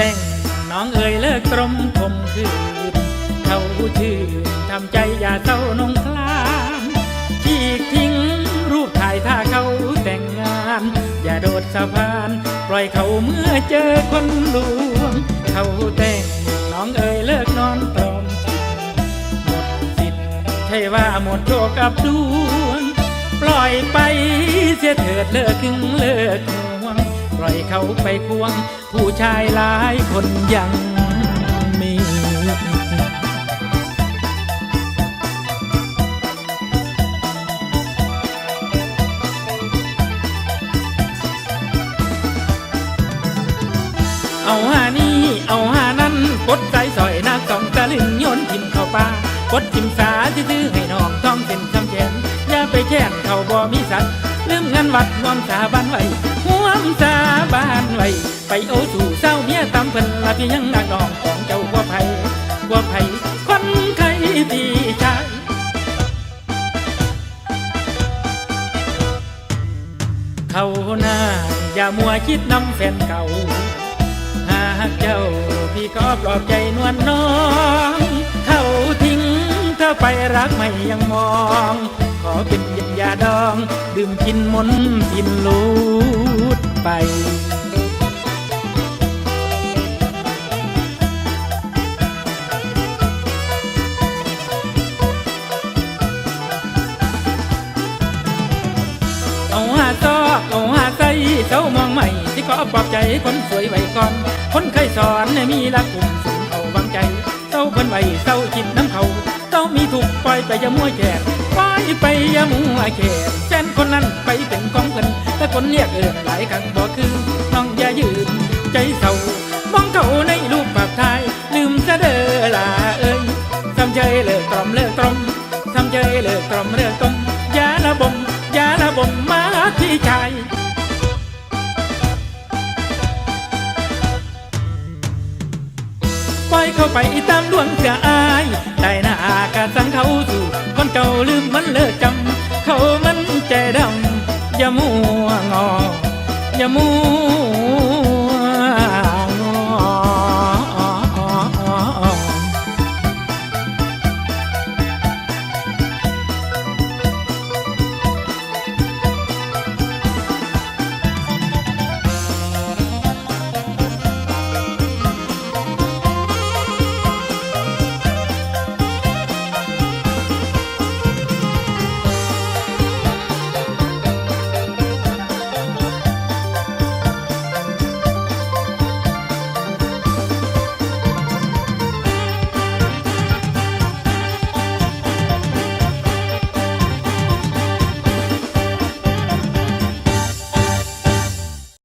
แต่งน้องเอ่ยเลิกตรมคืนเขาชื่นทำใจอย่าเศร้านงคลานฉีกทิ้งรูปถ่ายถ้าเขาแต่งงาน อย่าโดดสะพาน ปล่อยเขาเมื่อเจอคนลวง เขาแต่งน้องเอ๋ยเลิกนอนตรมหมดสิทธิ์ใช่ว่าหมดโชคกับดวง ปล่อยไปเสียเถิดเลิกถึงเลิก ปล่อยเขาไปควง ผู้ชายหลายคนยังมีเอาหานี่เอาหานั้น กดใจสอยนางสองตะลึงโยนทิมเข้าป่ากดทิมสา ลืมเงินวัดนวมสาบานไว้ห่วมสาบานไว้ ไปโอสู่เศร้าเมียตำเพิ่นละพี่ยังนักน้องของเจ้าว่าไผว่าไผคนไข้พี่ชายเขาหน้าอย่ามัวคิดนำแฟนเก่า หากเจ้าพี่ก็ปลอบใจนวลน้อง เขาทิ้งเธอไปรักไม่ยังมอง อเป็นยยาดอง ดื่มกินมนกินลูดไปเอาหาซอกเอาหาใจเจ้ามองใหม่ที่ก็ปลอบใจคนสวยไว้ก่อน คนเคยสอนมีรักกลุ่มสูงเขาวางใจเจ้าเพิ่นไว้เจ้าจิตน้ำเขาเจ้ามีถูกปล่อยไปอย่ามัวแขก ปล่อยไปย่ามัวแขกแฟนคนนั้นไปเป็นของเพิ่นแต่คนเรียกเอินหลายครั้งบ่คือน้องอย่ายืนใจเศร้ามองเขาในรูปภาพถ่าย ลืมซะเด้อล่ะเอ้ยทำใจเลิกตรอมเลิกตรอมทำใจเลิกตรอมเลิกตรอมอย่าละบมอย่าละบมมาพี่ชายปล่อยเข้าไปตามดวงเสียอายได้หน้ากาสังเขาสู่ เก่าลืมมันเลิกจำเขามันใจดำอย่ามัวงออย่ามัว